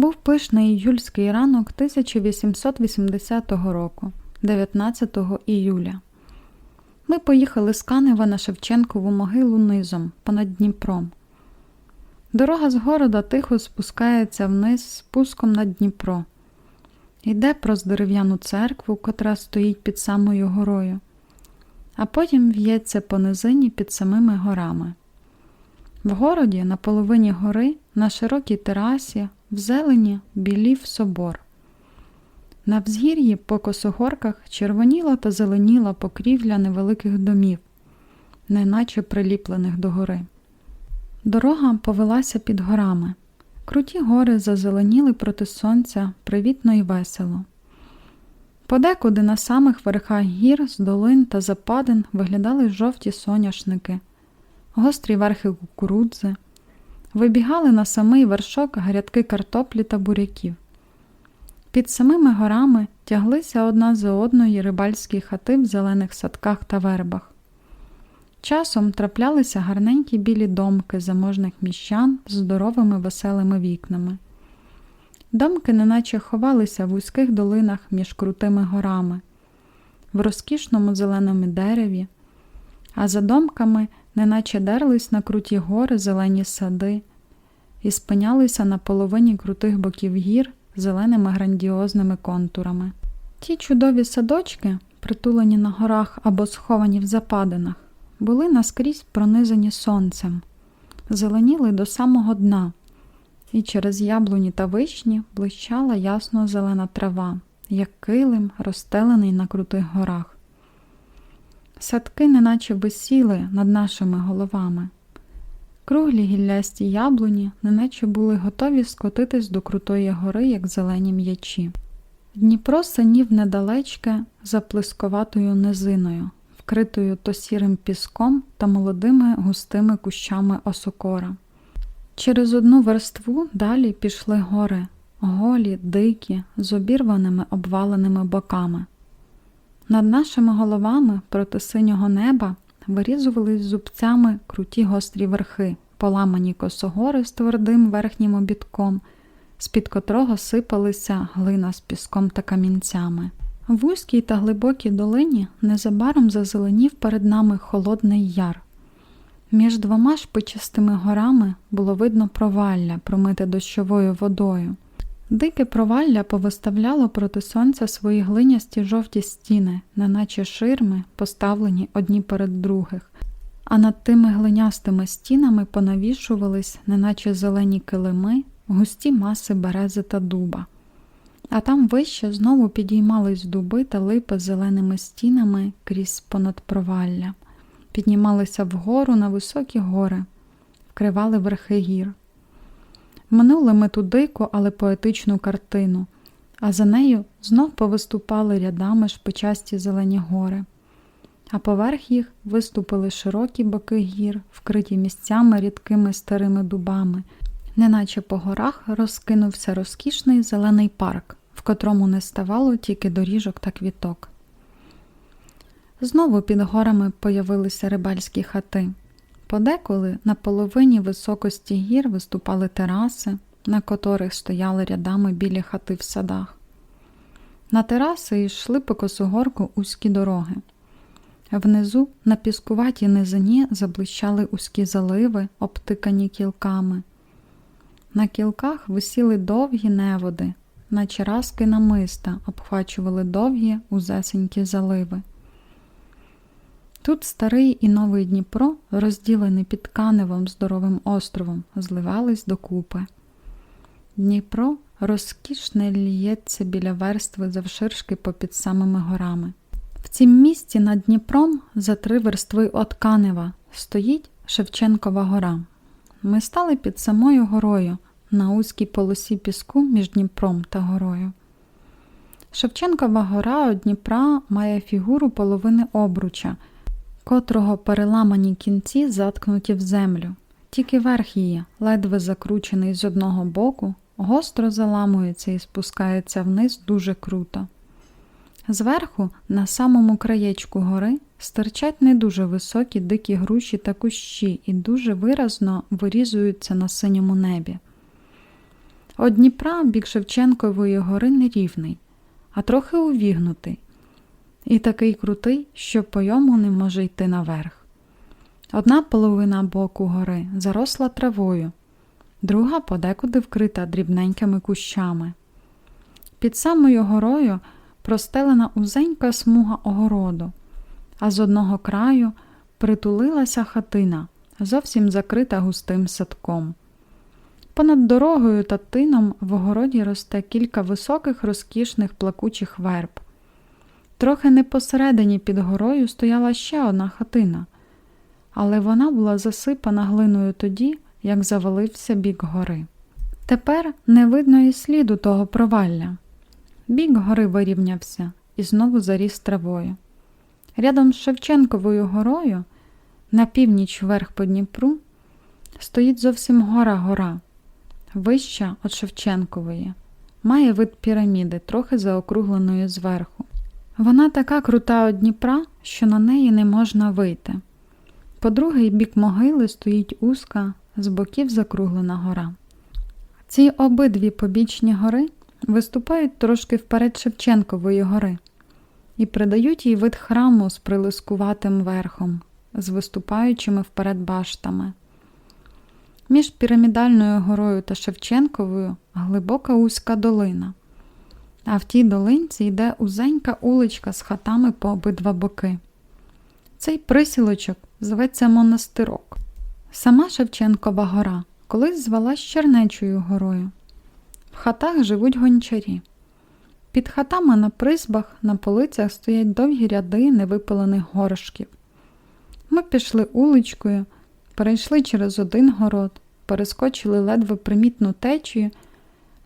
Був пишний іюльський ранок 1880 року, 19 іюля. Ми поїхали з Канева на Шевченкову могилу низом понад Дніпром. Дорога з города тихо спускається вниз спуском на Дніпро. Йде проз дерев'яну церкву, котра стоїть під самою горою, а потім в'ється по низині під самими горами. В городі на половині гори, на широкій терасі, в зелені білів собор. На взгір'ї по косогорках червоніла та зеленіла покрівля невеликих домів, неначе приліплених до гори. Дорога повелася під горами. Круті гори зазеленіли проти сонця привітно і весело. Подекуди на самих верхах гір з долин та западин виглядали жовті соняшники, гострі верхи кукурудзи, вибігали на самий вершок грядки картоплі та буряків. Під самими горами тяглися одна за одною рибальські хати в зелених садках та вербах. Часом траплялися гарненькі білі домки заможних міщан з здоровими веселими вікнами. Домки неначе ховалися в вузьких долинах між крутими горами, в розкішному зеленому дереві, а за домками неначе дерлись на круті гори зелені сади і спинялися на половині крутих боків гір зеленими грандіозними контурами. Ті чудові садочки, притулені на горах або сховані в западинах, були наскрізь пронизані сонцем, зеленіли до самого дна, і через яблуні та вишні блищала ясно зелена трава, як килим, розстелений на крутих горах. Садки неначе висіли над нашими головами. Круглі гіллясті яблуні неначе були готові скотитись до крутої гори, як зелені м'ячі. Дніпро синів недалечке за плисковатою низиною, вкритою то сірим піском та молодими густими кущами осокора. Через одну верству далі пішли гори, голі, дикі, з обірваними обваленими боками. Над нашими головами проти синього неба вирізувались зубцями круті гострі верхи, поламані косогори з твердим верхнім обідком, з-під котрого сипалися глина з піском та камінцями. В вузькій та глибокій долині незабаром зазеленів перед нами холодний яр. Між двома шпичастими горами було видно провалля, промите дощовою водою. Дике провалля повиставляло проти сонця свої глинясті жовті стіни, неначе ширми, поставлені одні перед других, а над тими глинястими стінами понавішувались, неначе зелені килими, густі маси берези та дуба. А там вище знову підіймались дуби та липи зеленими стінами крізь понад провалля, піднімалися вгору на високі гори, вкривали верхи гір. Минули ми ту дику, але поетичну картину, а за нею знов повиступали рядами шпичасті зелені гори, а поверх їх виступили широкі боки гір, вкриті місцями рідкими старими дубами, неначе по горах розкинувся розкішний зелений парк, в котрому не ставало тільки доріжок та квіток. Знову під горами появилися рибальські хати. Подеколи на половині високості гір виступали тераси, на котрих стояли рядами білі хати в садах. На тераси йшли по косогорку узькі дороги. Внизу на піскуватій низині заблищали узькі заливи, обтикані кілками. На кілках висіли довгі неводи, наче разки намиста обхвачували довгі узесенькі заливи. Тут старий і новий Дніпро, розділені під Каневом здоровим островом, зливались докупи. Дніпро розкішне ліється біля верстви завширшки попід самими горами. В цім місці над Дніпром за три верстви от Канева стоїть Шевченкова гора. Ми стали під самою горою на узькій полосі піску між Дніпром та горою. Шевченкова гора от Дніпра має фігуру половини обруча котрого переламані кінці заткнуті в землю. Тільки верх її, ледве закручений з одного боку, гостро заламується і спускається вниз дуже круто. Зверху, на самому краєчку гори, стирчать не дуже високі дикі груші та кущі і дуже виразно вирізуються на синьому небі. От Дніпра бік Шевченкової гори нерівний, а трохи увігнутий, і такий крутий, що по йому не може йти наверх. Одна половина боку гори заросла травою, друга подекуди вкрита дрібненькими кущами. Під самою горою простелена узенька смуга огороду, а з одного краю притулилася хатина, зовсім закрита густим садком. Понад дорогою та тином в огороді росте кілька високих розкішних плакучих верб. Трохи не посередині під горою стояла ще одна хатина, але вона була засипана глиною тоді, як завалився бік гори. Тепер не видно і сліду того провалля. Бік гори вирівнявся і знову заріс травою. Рядом з Шевченковою горою, на північ вверх по Дніпру, стоїть зовсім гора гора, вища від Шевченкової, має вид піраміди, трохи заокругленої зверху. Вона така крута від Дніпра, що на неї не можна вийти. По другий бік могили стоїть узка, з боків закруглена гора. Ці обидві побічні гори виступають трошки вперед Шевченкової гори і придають їй вид храму з прилискуватим верхом, з виступаючими вперед баштами. Між пірамідальною горою та Шевченковою глибока узька долина, а в тій долинці йде узенька уличка з хатами по обидва боки. Цей присілочок зветься монастирок. Сама Шевченкова гора колись звалась Чернечою горою. В хатах живуть гончарі. Під хатами на призбах на полицях стоять довгі ряди невипалених горошків. Ми пішли уличкою, перейшли через один город, перескочили ледве примітну течію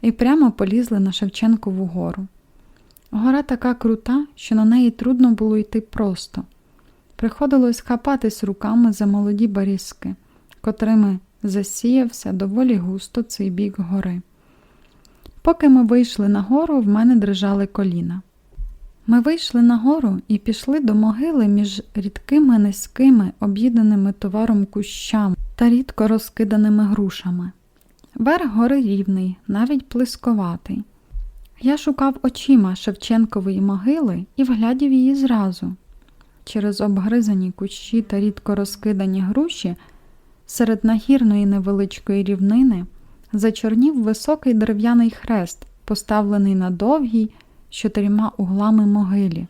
і прямо полізли на Шевченкову гору. Гора така крута, що на неї трудно було йти просто. Приходилось хапатись руками за молоді барізки, котрими засіявся доволі густо цей бік гори. Поки ми вийшли на гору, в мене дрижали коліна. Ми вийшли на гору і пішли до могили між рідкими низькими, об'їданими товаром кущами та рідко розкиданими грушами. Верх гори рівний, навіть плисковатий. Я шукав очима Шевченкової могили і вглядів її зразу. Через обгризані кущі та рідко розкидані груші серед нагірної невеличкої рівнини зачорнів високий дерев'яний хрест, поставлений на довгій з чотирма углами могилі,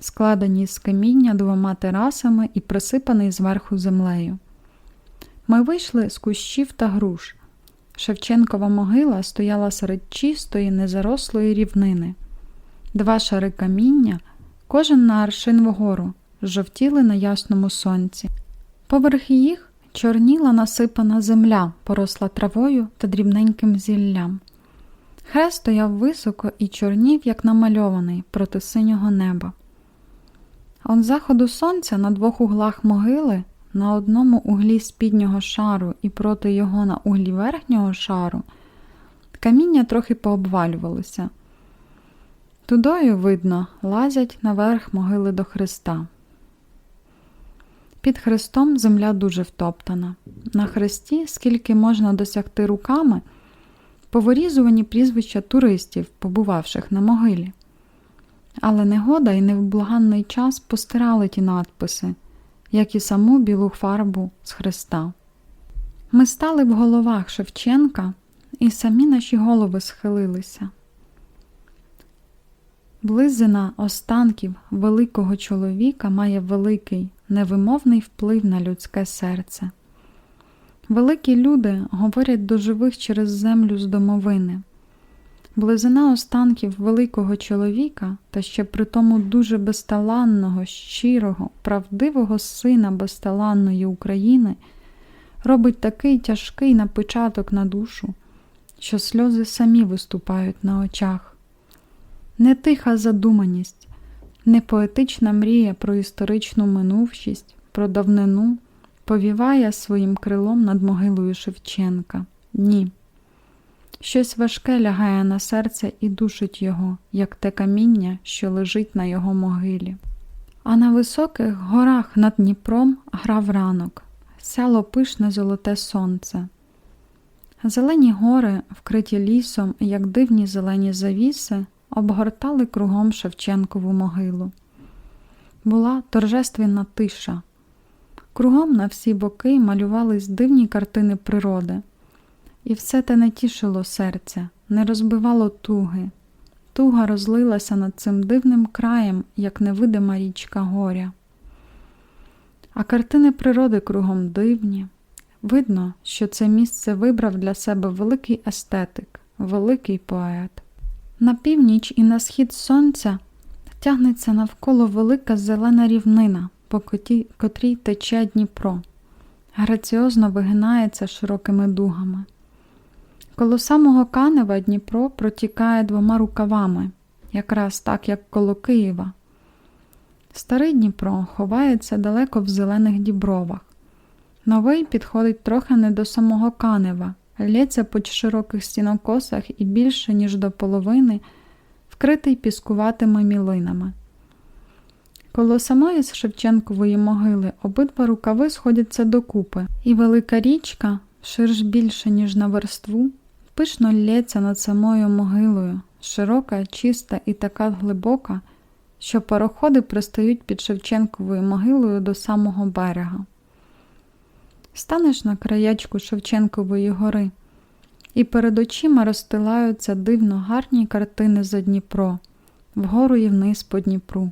складеній з каміння двома терасами і присипаний зверху землею. Ми вийшли з кущів та груш. Шевченкова могила стояла серед чистої, незарослої рівнини. Два шари каміння, кожен на аршин вгору, жовтіли на ясному сонці. Поверх їх чорніла насипана земля, поросла травою та дрібненьким зіллям. Хрест стояв високо і чорнів, як намальований проти синього неба. От заходу сонця на двох углах могили, на одному углі спіднього шару і проти його на углі верхнього шару, каміння трохи пообвалювалося. Тудою, видно, лазять наверх могили до Христа. Під хрестом земля дуже втоптана. На хресті, скільки можна досягти руками, поворізувані прізвища туристів, побувавших на могилі. Але негода і невблаганний час постирали ті надписи, як і саму білу фарбу з хреста. Ми стали в головах Шевченка, і самі наші голови схилилися. Близина останків великого чоловіка має великий, невимовний вплив на людське серце. Великі люди говорять до живих через землю з домовини. Близина останків великого чоловіка та ще при тому дуже безталанного, щирого, правдивого сина безталанної України робить такий тяжкий напечаток на душу, що сльози самі виступають на очах. Не тиха задуманість, не поетична мрія про історичну минувшість, про давнину повіває своїм крилом над могилою Шевченка. Ні. Щось важке лягає на серце і душить його, як те каміння, що лежить на його могилі. А на високих горах над Дніпром грав ранок, сяло пишне золоте сонце. Зелені гори, вкриті лісом, як дивні зелені завіси, обгортали кругом Шевченкову могилу. Була торжественна тиша. Кругом на всі боки малювались дивні картини природи, і все те не тішило серця, не розбивало туги. Туга розлилася над цим дивним краєм, як невидима річка горя. А картини природи кругом дивні. Видно, що це місце вибрав для себе великий естетик, великий поет. На північ і на схід сонця тягнеться навколо велика зелена рівнина, по котрій тече Дніпро, граціозно вигинається широкими дугами. Коло самого Канева Дніпро протікає двома рукавами, якраз так, як коло Києва. Старий Дніпро ховається далеко в зелених дібровах. Новий підходить трохи не до самого Канева, лється по широких стінокосах і більше, ніж до половини, вкритий піскуватими мілинами. Коло самої з Шевченкової могили обидва рукави сходяться докупи, і велика річка, ширш більше, ніж на верству, пишно лється над самою могилою, широка, чиста і така глибока, що пароходи пристають під Шевченковою могилою до самого берега. Станеш на краячку Шевченкової гори, і перед очима розстилаються дивно гарні картини за Дніпро, вгору і вниз по Дніпру.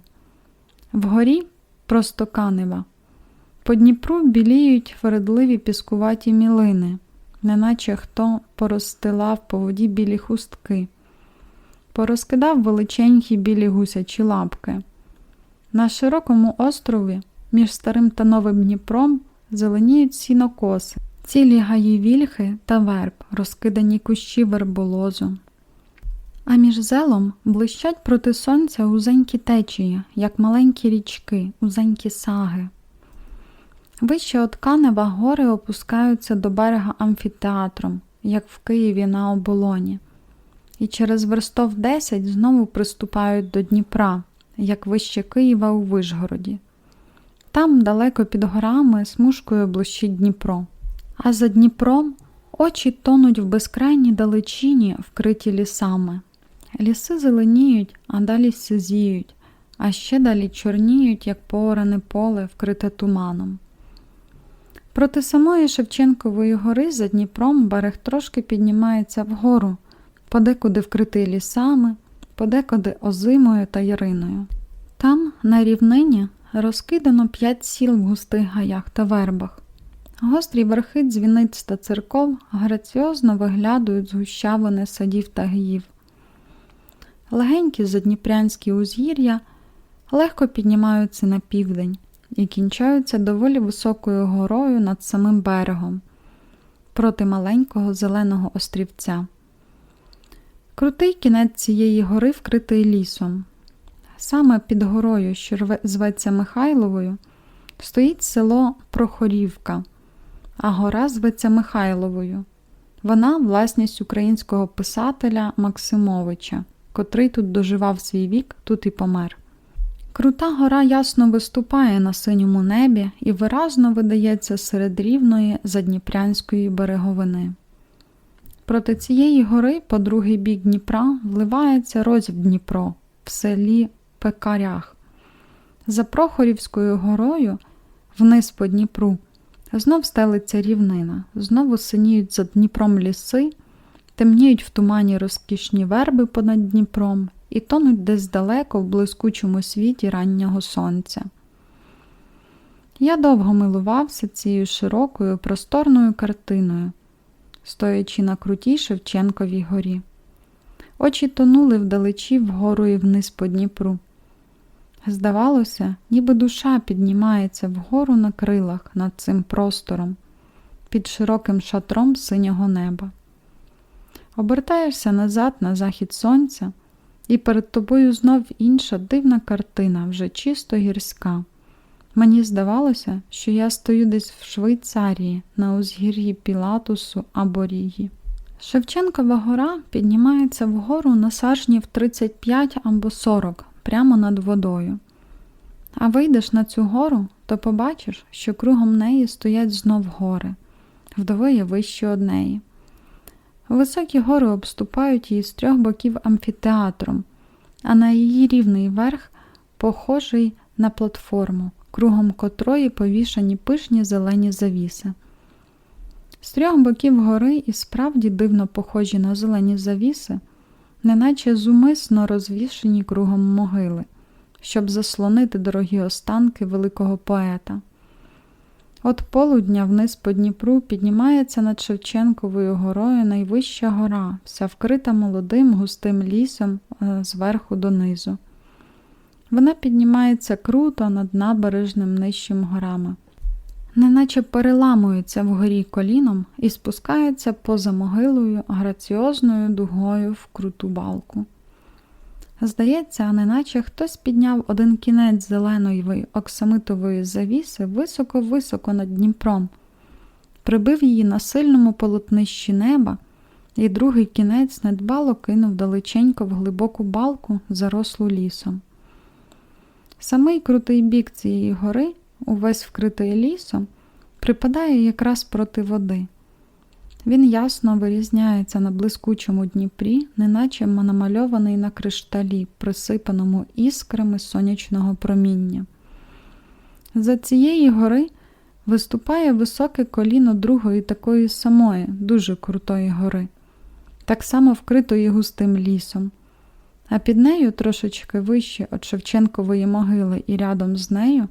Вгорі просто канева. По Дніпру біліють вередливі піскуваті мілини, неначе хто порозстилав по воді білі хустки, порозкидав величенькі білі гусячі лапки. На широкому острові між старим та новим Дніпром зеленіють сінокоси, цілі гаї вільхи та верб, розкидані кущі верболозу. А між зелом блищать проти сонця узенькі течії, як маленькі річки, узенькі саги. Вище от Канева гори опускаються до берега амфітеатром, як в Києві на оболоні, і через верстов 10 знову приступають до Дніпра, як вище Києва у Вишгороді. Там, далеко під горами, смужкою блищить Дніпро. А за Дніпром очі тонуть в безкрайній далечині, вкриті лісами. Ліси зеленіють, а далі сизіють, а ще далі чорніють, як пооране поле, вкрите туманом. Проти самої Шевченкової гори за Дніпром берег трошки піднімається вгору, подекуди вкритий лісами, подекуди озимою та яриною. Там, на рівнині, розкидано п'ять сіл в густих гаях та вербах. Гострі верхи дзвіниць та церков граціозно виглядують з гущавини садів та гіїв. Легенькі задніпрянські узгір'я легко піднімаються на південь і кінчаються доволі високою горою над самим берегом проти маленького зеленого острівця. Крутий кінець цієї гори вкритий лісом. Саме під горою, що зветься Михайловою, стоїть село Прохорівка, а гора зветься Михайловою. Вона власність українського писателя Максимовича, котрий тут доживав свій вік, тут і помер. Крута гора ясно виступає на синьому небі і виразно видається серед рівної задніпрянської береговини. Проти цієї гори, по другий бік Дніпра, вливається розів Дніпро в селі Пекарях. За Прохорівською горою, вниз по Дніпру, знов стелиться рівнина, знову синіють за Дніпром ліси, темніють в тумані розкішні верби понад Дніпром і тонуть десь далеко в блискучому світі раннього сонця. Я довго милувався цією широкою просторною картиною, стоячи на крутій Шевченковій горі. Очі тонули вдалечі вгору і вниз по Дніпру. Здавалося, ніби душа піднімається вгору на крилах над цим простором, під широким шатром синього неба. Обертаєшся назад на захід сонця, і перед тобою знов інша дивна картина, вже чисто гірська. Мені здавалося, що я стою десь в Швейцарії на узгір'ї Пілатусу або Рігі. Шевченкова гора піднімається вгору на сажнів 35 або 40 прямо над водою. А вийдеш на цю гору, то побачиш, що кругом неї стоять знов гори, вдвоє вищі од неї. Високі гори обступають її з трьох боків амфітеатром, а на її рівний верх похожий на платформу, кругом котрої повішані пишні зелені завіси. З трьох боків гори і справді дивно похожі на зелені завіси, неначе зумисно розвішені кругом могили, щоб заслонити дорогі останки великого поета. От полудня вниз по Дніпру піднімається над Шевченковою горою найвища гора, вся вкрита молодим густим лісом е, зверху донизу. Вона піднімається круто над набережним нижчим горами, неначе переламується вгорі коліном і спускається поза могилою граціозною дугою в круту балку. Здається, неначе хтось підняв один кінець зеленої оксамитової завіси високо-високо над Дніпром, прибив її на сильному полотнищі неба, і другий кінець недбало кинув далеченько в глибоку балку, зарослу лісом. Самий крутий бік цієї гори, увесь вкритий лісом, припадає якраз проти води. Він ясно вирізняється на блискучому Дніпрі, неначе намальований на кришталі, присипаному іскрами сонячного проміння. За цієї гори виступає високе коліно другої такої самої, дуже крутої гори, так само вкритої густим лісом, а під нею, трошечки вище від Шевченкової могили і рядом з нею,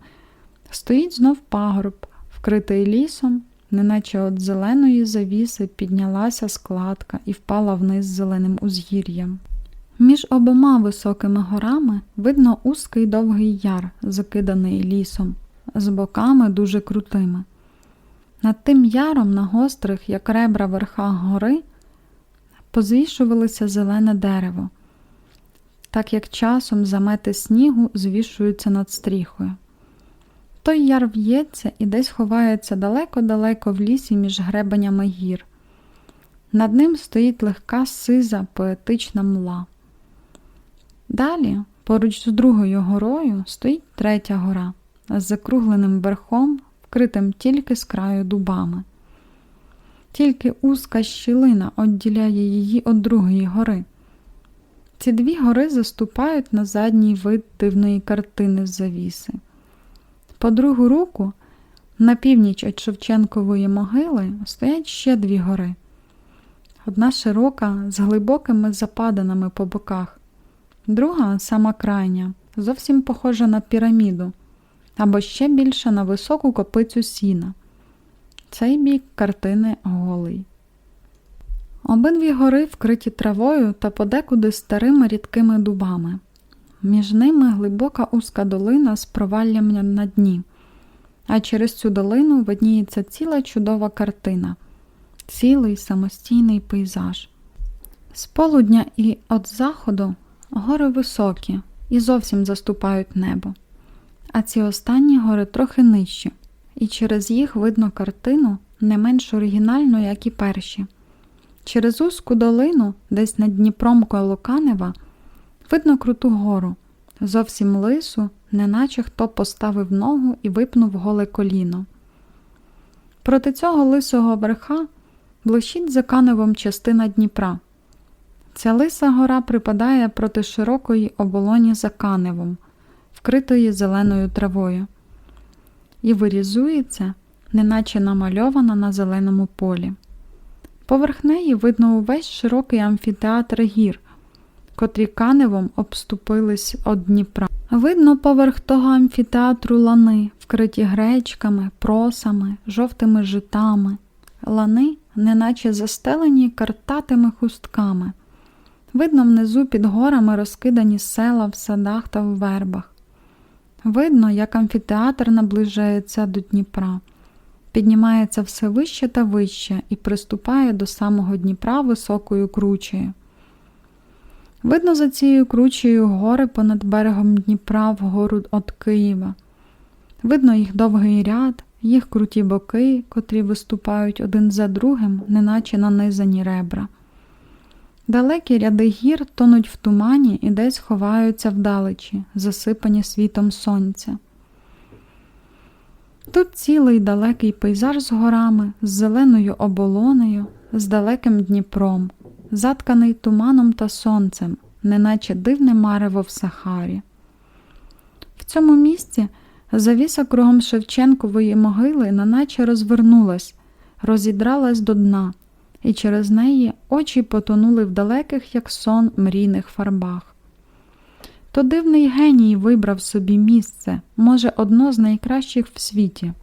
стоїть знов пагорб, вкритий лісом неначе от зеленої завіси піднялася складка і впала вниз зеленим узгір'ям. Між обома високими горами видно узкий довгий яр, закиданий лісом, з боками дуже крутими. Над тим яром на гострих, як ребра верхах гори, позвішувалося зелене дерево, так як часом замети снігу звішуються над стріхою. Той яр в'ється і десь ховається далеко-далеко в лісі між гребенями гір. Над ним стоїть легка сиза поетична мла. Далі, поруч з другою горою, стоїть третя гора з закругленим верхом, вкритим тільки з краю дубами. Тільки узка щілина відділяє її від другої гори. Ці дві гори заступають на задній вид дивної картини з завіси. По другу руку, на північ від Шевченкової могили, стоять ще дві гори. Одна широка, з глибокими западанами по боках, друга, сама крайня, зовсім похожа на піраміду, або ще більше на високу копицю сіна. Цей бік картини голий. Обидві гори вкриті травою та подекуди старими рідкими дубами. Між ними глибока узка долина з проваллям на дні, а через цю долину видніється ціла чудова картина, цілий самостійний пейзаж. З полудня і від заходу гори високі і зовсім заступають небо, а ці останні гори трохи нижчі, і через їх видно картину не менш оригінальну, як і перші. Через узку долину, десь над Дніпром коло Канева, Видно круту гору, зовсім лису, неначе хто поставив ногу і випнув голе коліно. Проти цього лисого верха блищить за каневом частина Дніпра. Ця лиса гора припадає проти широкої оболоні за каневом, вкритої зеленою травою, і вирізується, неначе намальована на зеленому полі. Поверх неї видно увесь широкий амфітеатр гір, котрі каневом обступились од Дніпра. Видно поверх того амфітеатру лани, вкриті гречками, просами, жовтими житами, лани, неначе застелені картатими хустками. Видно внизу під горами розкидані села в садах та в вербах. Видно, як амфітеатр наближається до Дніпра, піднімається все вище та вище і приступає до самого Дніпра високою кручею. Видно за цією кручею гори понад берегом Дніпра вгору від Києва. Видно їх довгий ряд, їх круті боки, котрі виступають один за другим, неначе нанизані ребра. Далекі ряди гір тонуть в тумані і десь ховаються вдалечі, засипані світом сонця. Тут цілий далекий пейзаж з горами, з зеленою оболонею, з далеким Дніпром, затканий туманом та сонцем, неначе дивне марево в Сахарі. В цьому місці завіса кругом Шевченкової могили неначе розвернулась, розідралась до дна, і через неї очі потонули в далеких, як сон, мрійних фарбах. То дивний геній вибрав собі місце, може, одно з найкращих в світі.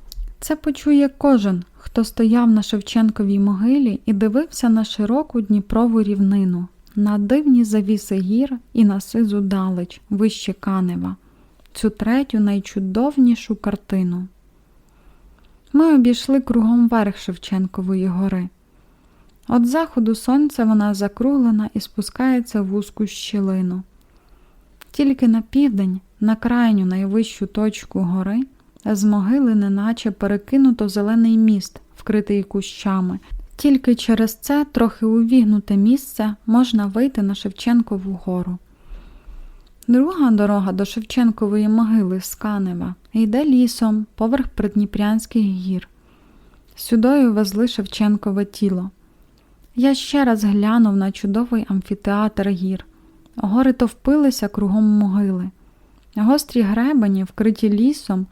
Це почує кожен, хто стояв на Шевченковій могилі і дивився на широку Дніпрову рівнину, на дивні завіси гір і на сизу далеч, вище Канева, цю третю найчудовнішу картину. Ми обійшли кругом верх Шевченкової гори. От заходу сонця вона закруглена і спускається в вузьку щілину. Тільки на південь, на крайню найвищу точку гори, з могили неначе перекинуто зелений міст, вкритий кущами. Тільки через це трохи увігнуте місце можна вийти на Шевченкову гору. Друга дорога до Шевченкової могили з Канева йде лісом поверх Придніпрянських гір. Сюдою везли Шевченкове тіло. Я ще раз глянув на чудовий амфітеатр гір. Гори товпилися кругом могили. Гострі гребені, вкриті лісом,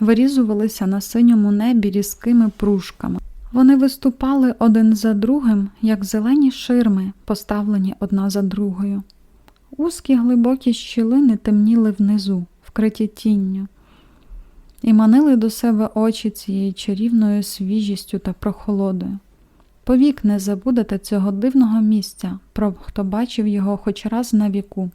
вирізувалися на синьому небі різкими пружками. Вони виступали один за другим, як зелені ширми, поставлені одна за другою. Узкі глибокі щілини темніли внизу, вкриті тінню, і манили до себе очі цією чарівною свіжістю та прохолодою. Повік не забудете цього дивного місця, про хто бачив його хоч раз на віку.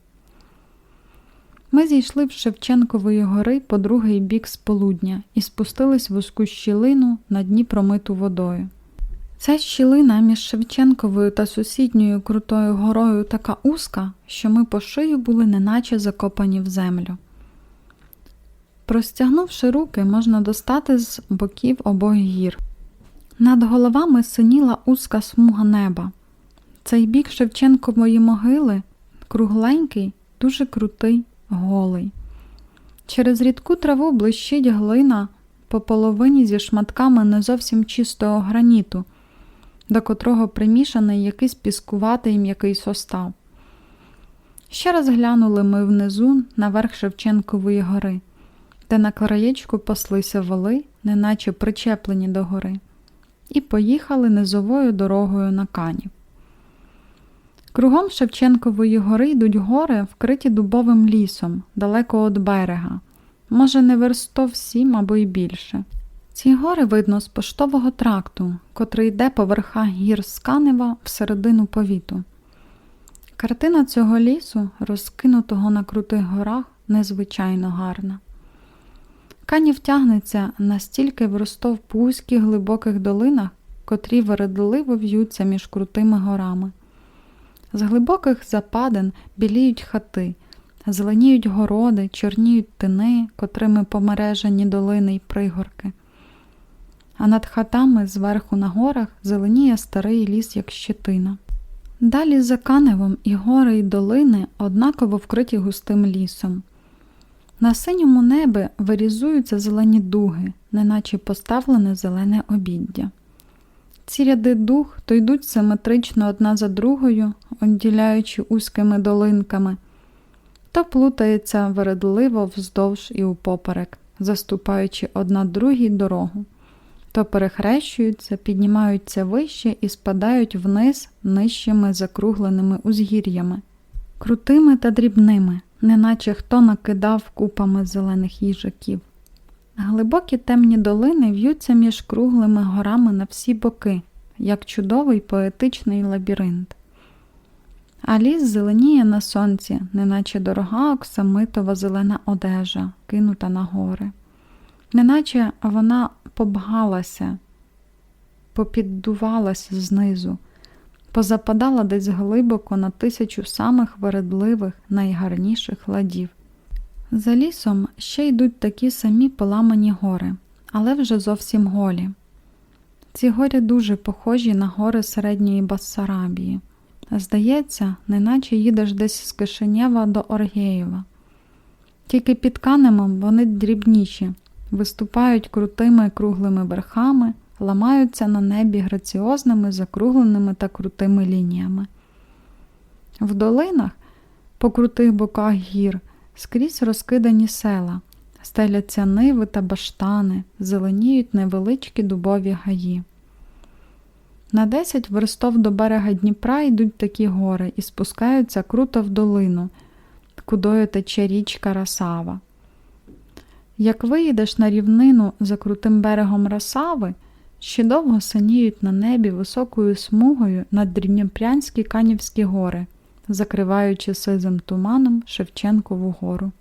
Ми зійшли в Шевченкової гори по другий бік з полудня і спустились в узьку щілину на дні промиту водою. Ця щілина між Шевченковою та сусідньою крутою горою така узка, що ми по шию були неначе закопані в землю. Простягнувши руки, можна достати з боків обох гір. Над головами синіла узка смуга неба. Цей бік Шевченкової могили кругленький, дуже крутий, голий. Через рідку траву блищить глина по половині зі шматками не зовсім чистого граніту, до котрого примішаний якийсь піскуватий м'який состав. Ще раз глянули ми внизу на верх Шевченкової гори, де на краєчку паслися воли, неначе причеплені до гори і поїхали низовою дорогою на канів. Кругом Шевченкової гори йдуть гори, вкриті дубовим лісом, далеко від берега, може, не верстов сім або й більше. Ці гори видно з поштового тракту, котрий йде по верхах гір з Канева всередину повіту. Картина цього лісу, розкинутого на крутих горах, незвичайно гарна. Канів тягнеться настільки в Ростов по вузьких глибоких долинах, котрі вередливо в'ються між крутими горами. З глибоких западин біліють хати, зеленіють городи, чорніють тини, котрими помережені долини й пригорки. А над хатами зверху на горах зеленіє старий ліс, як щетина. Далі за каневом і гори й долини однаково вкриті густим лісом. На синьому небі вирізуються зелені дуги, неначе поставлене зелене обіддя. Ці ряди дуг то йдуть симетрично одна за другою, одділяючи узькими долинками, то плутається вередливо вздовж і упоперек, заступаючи одна другій дорогу, то перехрещуються, піднімаються вище і спадають вниз нижчими закругленими узгір'ями, крутими та дрібними неначе хто накидав купами зелених їжаків. Глибокі темні долини в'ються між круглими горами на всі боки, як чудовий поетичний лабіринт. А ліс зеленіє на сонці, неначе дорога оксамитова зелена одежа, кинута на гори, неначе вона побгалася, попіддувалася знизу позападала десь глибоко на тисячу самих вередливих, найгарніших ладів. За лісом ще йдуть такі самі поламані гори, але вже зовсім голі. Ці гори дуже похожі на гори середньої Бассарабії. Здається, неначе їдеш десь з Кишинєва до Оргєєва. Тільки під канемом вони дрібніші, виступають крутими круглими верхами, ламаються на небі граціозними, закругленими та крутими лініями. В долинах, по крутих боках гір, скрізь розкидані села, стеляться ниви та баштани, зеленіють невеличкі дубові гаї. На 10 верстов до берега Дніпра йдуть такі гори і спускаються круто в долину, кудою тече річка Расава. Як виїдеш на рівнину за крутим берегом Расави, ще довго синіють на небі високою смугою наддрівніпрянські Канівські гори, закриваючи сизим туманом Шевченкову гору.